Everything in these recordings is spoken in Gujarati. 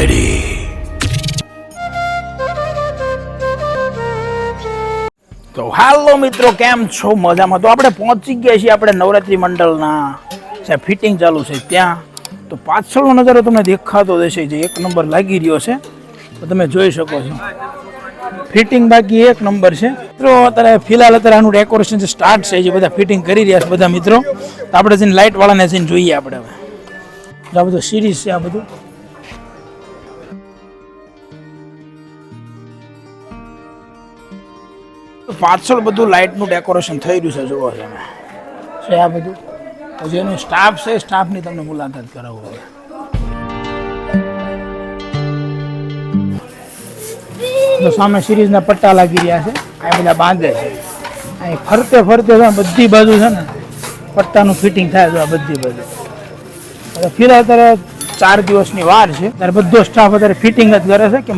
ready. તો હાલો મિત્રો, કેમ છો? મજામાં. તો આપણે પહોંચી ગયા છીએ આપણે નવરાત્રી મંડળના. જે ફિટિંગ ચાલુ છે ત્યાં. તો પાછળનો નજારો તમને દેખાતો દેશે, જે એક નંબર લાગી રહ્યો છે. તો તમે જોઈ શકો છો. ફિટિંગ બાકી એક નંબર છે. મિત્રો, અત્યારે ફિલહાલ અત્યારે આનું ડેકોરેશન જે સ્ટાર્ટ છે, જે બધા ફિટિંગ કરી રહ્યા છે બધા મિત્રો. તો આપણે જઈને લાઇટવાળાને જઈને જોઈએ આપણે હવે. આ બધું સિરીઝ છે આ બધું. પાછળ બધું લાઇટનું ડેકોરેશન થઈ રહ્યું છે જોવો તમે. છે આ બધું? પછી એનો સ્ટાફ છે, સ્ટાફની તમને મુલાકાત કરાવું હવે. તો સામે સિરીઝના પટ્ટા લાગી રહ્યા છે. આ બધા બાંધે છે. અહીં ફરતે ફરતે બધી બાજુ છે ને, પટ્ટાનું ફિટિંગ થાય છે આ બધી બાજુ. ફિલહાલ અત્યારે ચાર દિવસની વાર છે. ત્યારે બધો સ્ટાફ અત્યારે ફિટિંગ જ કરે છે કે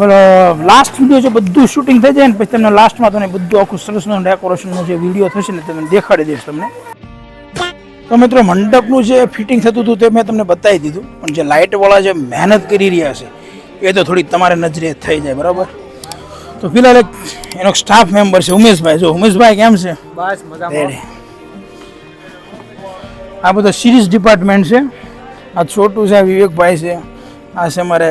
લાસ્ટ વીડિયો છે બધું શૂટિંગ થઈ જાય ને પછી તમને લાસ્ટમાં તમને બધું આખું સરસનું ડેકોરેશનનું જે વીડિયો થશે ને તમને દેખાડી દઈશ તમને. તો મિત્રો મંડપનું જે ફિટિંગ થતું હતું તે મેં તમને બતાવી દીધું પણ જે લાઇટવાળા જે મહેનત કરી રહ્યા છે એ તો થોડી તમારે નજરે થઈ જાય બરાબર? તો ફિલહાલ એક એનો સ્ટાફ મેમ્બર છે ઉમેશભાઈ. જો ઉમેશભાઈ કેમ છે? બસ મજામાં. આ બધા સિરીઝ ડિપાર્ટમેન્ટ છે આ છોટું છે વિવેકભાઈ છે આ છે અમારે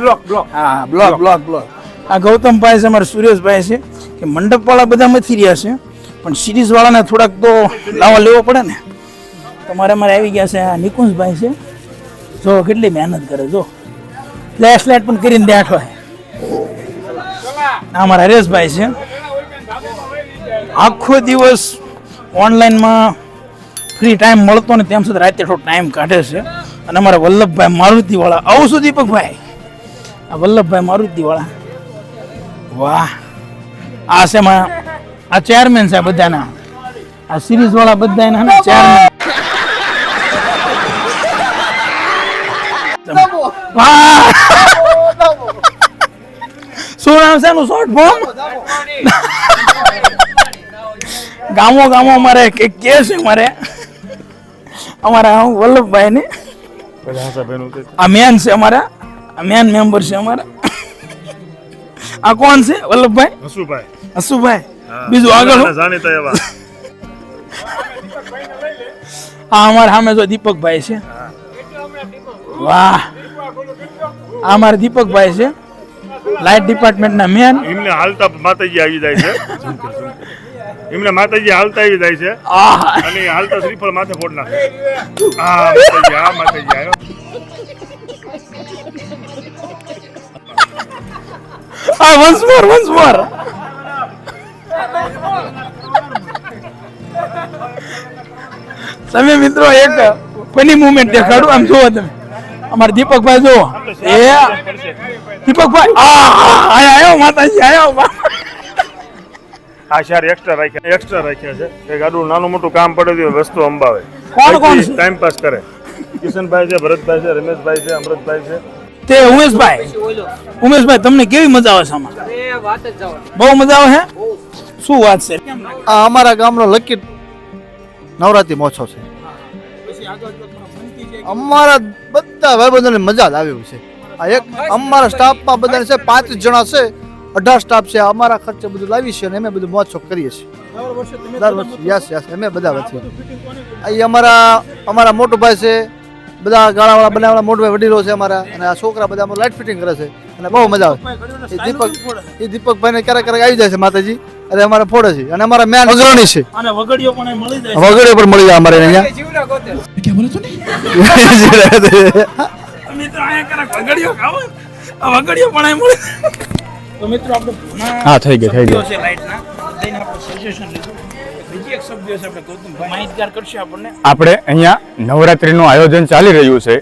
બ્લોક બ્લોક હા બ્લોક બ્લોક બ્લોક આ ગૌતમભાઈ છે અમારા સુરેશભાઈ છે કે મંડપવાળા બધા મથી રહ્યા છે પણ સિરીઝવાળાને થોડાક તો લાવા લેવો પડે ને. તમારે અમારે આવી ગયા છે આ નિકુંજભાઈ છે. જો કેટલી મહેનત કરે જો. ફ્લેશ લાઇટ પણ કરીને બેઠો અમારા હરેશભાઈ છે. આખો દિવસ ઓનલાઈનમાં ફ્રી ટાઈમ મળતો ને તેમ છતાં રાતે થોડો ટાઈમ કાઢે છે. અને અમારા વલ્લભભાઈ મારુતિવાળા. આવું શું દીપકભાઈ? આ વલ્લભભાઈ મારુતિવાળા. વાહ. આ છે આ ચેરમેન છે બધાના. આ સિરીઝ વાળા બધા એના ચેરમેન શું નામ છે એનું? શોર્ટ ફોર્મ ગામો ગામો અમારે કે કે છે અમારે? અમારા વલ્લભભાઈ ને આ મેન છે અમારા. આ મેન મેમ્બર છે અમારા. આ કોણ છે? વલ્લભભાઈ? હસુભાઈ. હસુભાઈ. બીજું આગળ જાણીતા એવા. આ અમારા સામે જો દીપકભાઈ છે. વાહ. આ અમારા દીપકભાઈ છે. લાઇટ ડિપાર્ટમેન્ટના મેન એમને હાલતા માતાજી આવી જાય છે. એમને માતાજી હાલતા આવી જાય છે. અને હાલતા શ્રીફળ માથે ફોડ નાખે. હા માતાજી આવ્યો આ વન્સ મોર વન્સ મોર તમે મિત્રો એક ફની મુમેન્ટ દેખાડું આમ જુઓ તમે. અમારા દીપકભાઈ જુઓ. એ દીપકભાઈ આ આયા આયો માતાજી આયો. આ શહેર એક્સ્ટ્રા રાખ્યા એક્સ્ટ્રા રાખ્યા છે. કે આડું નાનું મોટું કામ પડે તો વસ્તુ અંબાવે. કોણ કોણ ટાઈમ પાસ કરે. કિશનભાઈ છે ભરતભાઈ છે રમેશભાઈ છે અમૃતભાઈ છે. તે ઉમેશભાઈ. ઉમેશભાઈ તમને કેવી મજા આવે છે આમાં? એ વાત જ જવા બહુ મજા આવે છે શું વાત છે? આ અમારા ગામનો લકી નવરાત્રી મોછો છે. અમારા બધા ભાઈબંધોને મજા જ આવી છે. આ એક અમારા સ્ટાફમાં બધાને છે પાંચ જણા છે. અઢાર સ્ટાફ છે અમારા ખર્ચે બધું લાવી છે અને અમે બધું મોજ કરીએ છીએ. દર વર્ષે યસ યસ અમે બધા વચ્ચે. અહીં અમારા અમારા મોટો ભાઈ છે બધા ગાળાવાળા બનાવવાળા મોટો ભાઈ વડીલો છે અમારા અને આ છોકરા બધા અમારું લાઇટ ફિટિંગ કરે છે અને બહુ મજા આવે. એ દીપક એ દીપકભાઈને ક્યારેક ક્યારેક આવી જાય છે માતાજી અને અમારે ફોડે છે અને અમારા મેન અગ્રણી છે. અને વગડીઓ પણ મળી જાય વગેરે પણ મળી જાય અમારે અહીંયા. જીવડા અહીંયા ક્યારેક વગડીઓ ખાવ વગડીઓ પણ મળી તો મિત્રો આપણે હા, થઈ ગયો થઈ ગયો. છે લાઇટના જઈને આપણે સજેશન લીધું. બીજી એક શબ્દ છે આપણે ગૌતમભાઈ માહિતગાર કરશે આપણને. આપણે અહીંયા નવરાત્રીનું આયોજન ચાલી રહ્યું છે.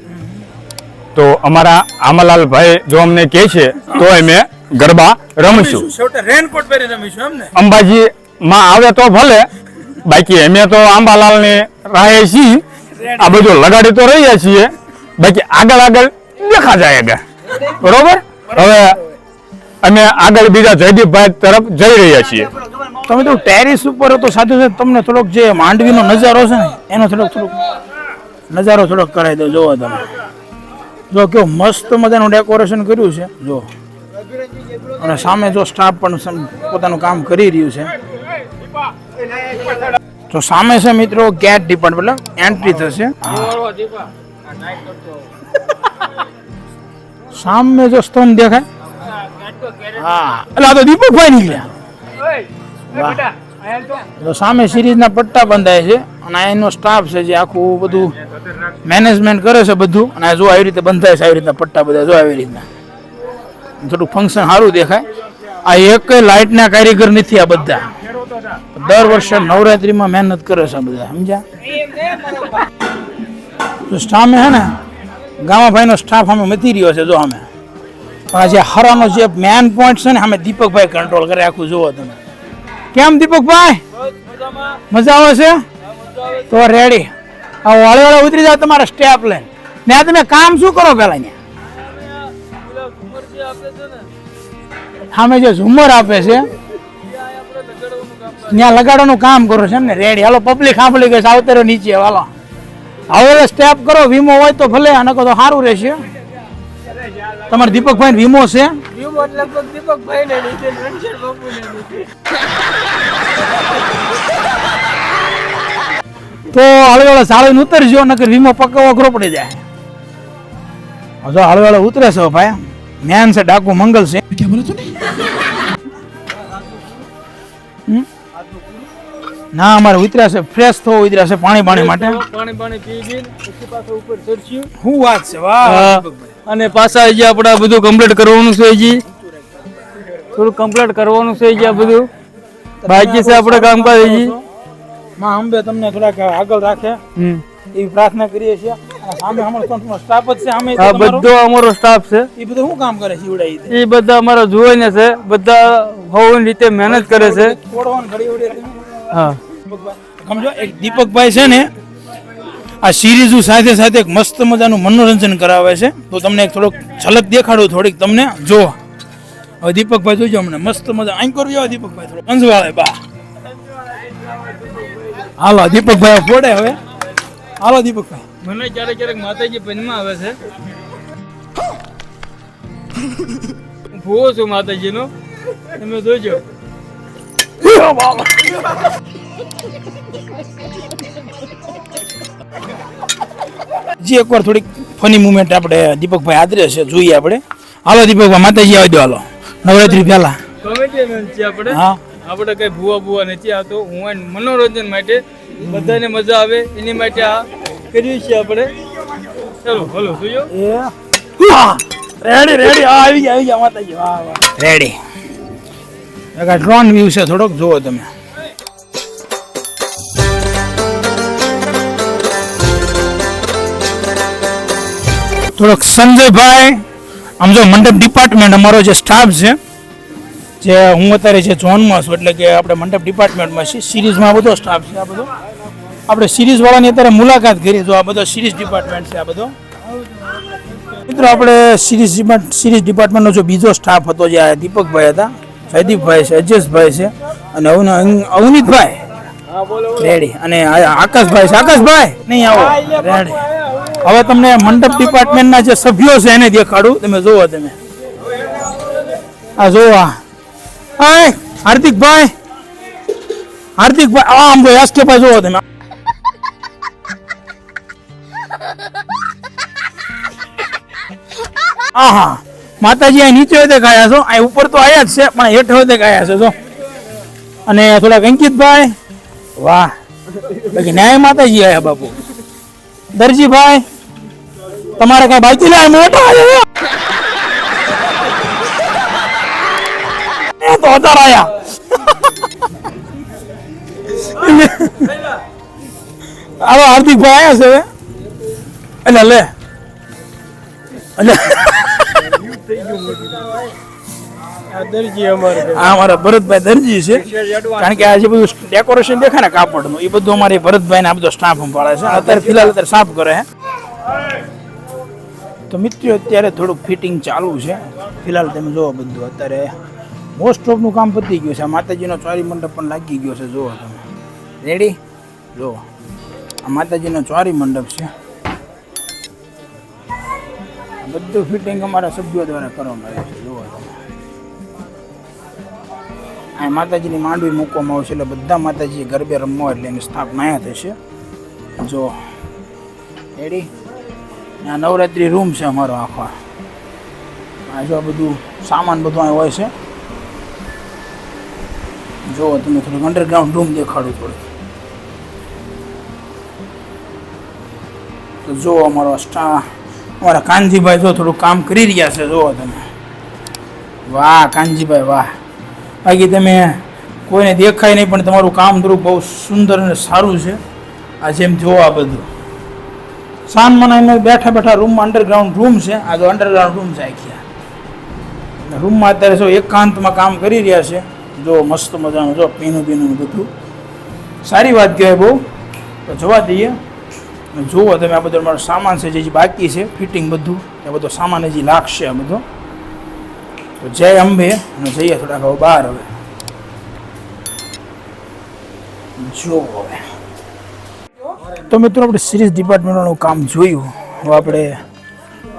તો અમારા આમાલાલભાઈ જો અમને કહે છે તો અમે ગરબા રમશું. છેવટે રેનકોટ પહેરી રમીશું એમ અંબાજી માં આવે તો ભલે. બાકી અમે તો આંબાલાલની રાહે છીએ. આ બધું લગાડી તો રહીએ છીએ. બાકી આગળ આગળ દેખા જાયગા બરોબર? હવે અમે આગળ બીજા જયદીપભાઈ તરફ જઈ રહ્યા છીએ. તમે તો ટેરિસ ઉપર તો સાથે સાથે તમને થોડોક જે માંડવીનો નજારો છે ને, એનો થોડોક થોડોક નજારો થોડોક કરાવી દો, જોવો તમે. જો કેવું મસ્ત મજાનું ડેકોરેશન કર્યું છે, જો. અને સામે જો સ્ટાફ પણ પોતાનું કામ કરી રહ્યું છે. તો સામે છે મિત્રો ગેટ ડિપાર્ટમેન્ટ એટલે એન્ટ્રી થશે. સામે જો સ્તંભ દેખાય. હા. એટલે આ તો દીપકભાઈ નીકળ્યા. તો સામે સિરીઝના પટ્ટા બંધાય છે અને આ એનો સ્ટાફ છે જે આખું બધું મેનેજમેન્ટ કરે છે બધું. અને જો આવી રીતે બંધાય છે આવી રીતના પટ્ટા બધા જો આવી રીતના. થોડું ફંક્શન સારું દેખાય. આ એક લાઇટના કારીગર નથી આ બધા. દર વર્ષે નવરાત્રીમાં મહેનત કરે છે બધા સમજ્યા? તો સામે હે ને ગામાભાઈનો સ્ટાફ અમે મથી રહ્યો છે જો અમે પણ આ જે હરાનો જે મેન પોઈન્ટ છે ને, અમે દીપકભાઈ કંટ્રોલ કરે આખું જુઓ તમે. કેમ દીપકભાઈ? મજા આવે છે? તો રેડી આ વાળે વાળે ઉતરી જાવ તમારા સ્ટેપ લઈને. ને તમે કામ શું કરો પેલા ને સામે જે ઝુમર આપે છે, ત્યાં લગાડવાનું કામ કરો છે ને રેડી હાલો પબ્લિક સાંભળી ગઈ છે નીચે, હાલો. હવે સ્ટેપ કરો, વીમો હોય તો ભલે અને તો સારું રહેશે. તમારે દીપકભાઈ વીમો છે? તો હળવેળા સાળીને ઉતરજો નકર વીમો પકવવો અઘરો પડી જાય. હજો હળવેળે ઉતરે છે ભાઈ. મેન છે ડાકુ મંગલ છે. હમ? ના અમારે ઉતર્યા છે. ફ્રેશ થવો ઉતર્યા છે પાણી પાણી માટે. પાણી પાણી પી પી પછી પાછો ઉપર ચડશું. શું વાત છે? વાહ. અને પાછા જે આપણે બધું કમ્પ્લીટ કરવાનું છે જી થોડું કમ્પ્લીટ કરવાનું છે જી આ બધું. બાકી છે આપણે કામકાજ જી માં અંબે તમને થોડાક આગળ રાખે. એવી પ્રાર્થના કરીએ છીએ. સામે અમારો સ્ટાફ જ છે. અમે આ બધો અમારો સ્ટાફ છે. એ બધું શું કામ કરે છે ઉડાઈ એ બધા અમારા જોઈને છે. બધા હોવાની રીતે મહેનત કરે છે. તોડવાનું ઘડી ઉડે. હા. સમજો એક દીપકભાઈ છે ને આ સિરીઝ સાથે સાથે એક મસ્ત મજાનું મનોરંજન કરાવે છે. તો તમને એક થોડોક ઝલક દેખાડું થોડીક તમને જો હવે દીપકભાઈ જોજો અમને મસ્ત મજા. અહીં કરજો દીપકભાઈ થોડો. અંજવાળે બા. હાલો દીપકભાઈ ફોડે હવે. હાલો દીપકભાઈ. મને ક્યારેક ક્યારેક માતાજી પંચમાં આવે છે. ભૂવો છું માતાજીનો. તમે જોજો. જે એકવાર થોડીક ફની મુમેન્ટ આપણે દીપકભાઈ આદરે છે જોઈએ આપણે. હાલો દીપકભાઈ માતાજી આવી દો હાલો. નવરાત્રી પહેલા. આપણે. હા. આપણે કઈ ભૂવા ભૂવા નથી આવતો. હું મનોરંજન માટે બધાને મજા આવે. એની માટે આ કરીએ છીએ આપણે. ચલો હલો જોયો રેડી રેડી આ આવી ગયા આવી ગયા માતાજી. વાહ વાહ. રેડી ડ્રોન વ્યૂ છે, થોડોક જુઓ તમે. થોડોક સંજયભાઈ, આમ જો મંડપ ડિપાર્ટમેન્ટ અમારો જે સ્ટાફ છે, જે હું અત્યારે જે ઝોનમાં છું, એટલે કે આપણે મંડપ ડિપાર્ટમેન્ટમાં છીએ સિરીઝમાં બધો સ્ટાફ છે આ બધો. આપણે સિરીઝવાળાની અત્યારે મુલાકાત કરી, જો આ બધો સિરીઝ ડિપાર્ટમેન્ટ છે આ બધો. મિત્રો, આપણે સિરીઝ સિરીઝ ડિપાર્ટમેન્ટનો જો બીજો સ્ટાફ હતો જે દીપકભાઈ હતા જયદીપભાઈ છે અજેશભાઈ છે અને અવનીતભાઈ. રેડી અને આકાશભાઈ છે. આકાશભાઈ, નહીં આવો. રેડી હવે તમને મંડપ ડિપાર્ટમેન્ટના જે સભ્યો છે એને દેખાડું. તમે જોવો તમે. આ જોવો હાય હાર્દિકભાઈ. હાર્દિકભાઈ આમ જો યાસકેભાઈ જોવો તમે. આહા. માતાજી અહીં નીચે તે ગાયા છો? અહીં ઉપર તો આયા જ છે, પણ હેઠ હોય ગાયા છે, જો. અને થોડાક અંકિતભાઈ, વાહ. બાકી ન્યાય માતાજી આયા બાપુ. દરજીભાઈ, તમારે કઈ બાકી લે મોટો તો અતાર આયા. હાલો હાર્દિકભાઈ આયા છે એટલે લે. એટલે દરજી અમારે આ અમારા ભરતભાઈ દરજી છે. કારણ કે આ બધું ડેકોરેશન દેખાય ને કાપડનું, એ બધું અમારે ભરતભાઈને આ બધો સ્ટાફ સંભાળે છે. અત્યારે ફિલહાલ અત્યારે સાફ કરે તો મિત્રો, અત્યારે થોડુંક ફિટિંગ ચાલુ છે. ફિલહાલ તમે જુઓ બધું. અત્યારે મોસ્ટ ઓફનું કામ પતી ગયું છે. માતાજીનો ચોરી મંડપ પણ લાગી ગયો છે. જુઓ તમે. રેડી જુઓ. આ માતાજીનો ચોરી મંડપ છે. બધું ફિટિંગ અમારા સભ્યો દ્વારા કરવામાં આવે છે, જુઓ આ માતાજીની માંડવી મૂકવામાં આવશે એટલે બધા માતાજી ગરબે રમવા એટલે એની સ્થાપના અહીંયા થશે. જો રેડી આ નવરાત્રિ રૂમ છે અમારો આખો. આ જો બધું સામાન બધું અહીં હોય છે. જો તમે થોડુંક અંડરગ્રાઉન્ડ રૂમ દેખાડું થોડું. તો જો અમારો સ્ટા અમારા કાનજીભાઈ જો થોડું કામ કરી રહ્યા છે, જુઓ તમે. વાહ, કાનજીભાઈ, વાહ. બાકી તમે કોઈને દેખાય નહીં, પણ તમારું કામ થોડું બહુ સુંદર અને સારું છે. આ જેમ જુઓ આ બધું. સાન મને અમે બેઠા બેઠા રૂમમાં અંડરગ્રાઉન્ડ રૂમ છે. આ તો અંડરગ્રાઉન્ડ રૂમ છે આખી. રૂમમાં અત્યારે જો એકાંતમાં કામ કરી રહ્યા છે. જો મસ્ત મજાનું, જો પીનું પીનું બધું. સારી વાત કહેવાય બહુ. તો જોવા દઈએ. જુઓ તમે, આ બધો મારો સામાન છે, જે બાકી છે, ફિટિંગ બધું, એ બધો સામાન હજી લાગશે આ બધો. તો જય અંબે અને જઈએ થોડાક હવે બહાર હવે. જુઓ હવે. તો મિત્રો, આપણે સિરીઝ ડિપાર્ટમેન્ટનું કામ જોયું. હવે આપણે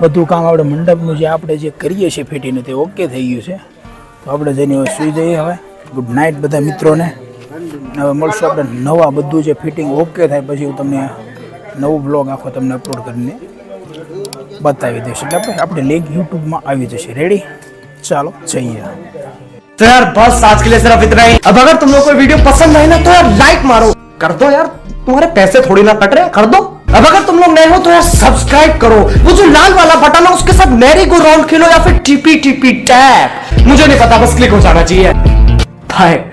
બધું કામ આપણે મંડપનું જે આપણે જે કરીએ છીએ ફિટીને તે ઓકે થઈ ગયું છે. તો આપણે જઈને હવે સુઈ જઈએ હવે. ગુડ નાઇટ બધા મિત્રોને. હવે મળશું આપણે નવા બધું જે ફિટિંગ ઓકે થાય, પછી હું તમને નવું બ્લોગ આખો તમને અપલોડ કરીને બતાવી દઈશ એટલે આપણે આપણે લિંક યુટ્યુબમાં આવી જશે રેડી ચાલો જઈએ तो यार बस आज के लिए सिर्फ इतना ही अब अगर तुम लोग को वीडियो पसंद आए ना तो यार लाइक मारो कर दो यार तुम्हारे पैसे थोड़ी ना कट रहे हैं, कर दो अब अगर तुम लोग नए हो तो यार सब्सक्राइब करो वो जो लाल वाला बटन है उसके साथ मैरी गो राउंड खेलो या फिर टीपी टीपी टैप मुझे नहीं पता बस क्लिक हो जाना चाहिए बाय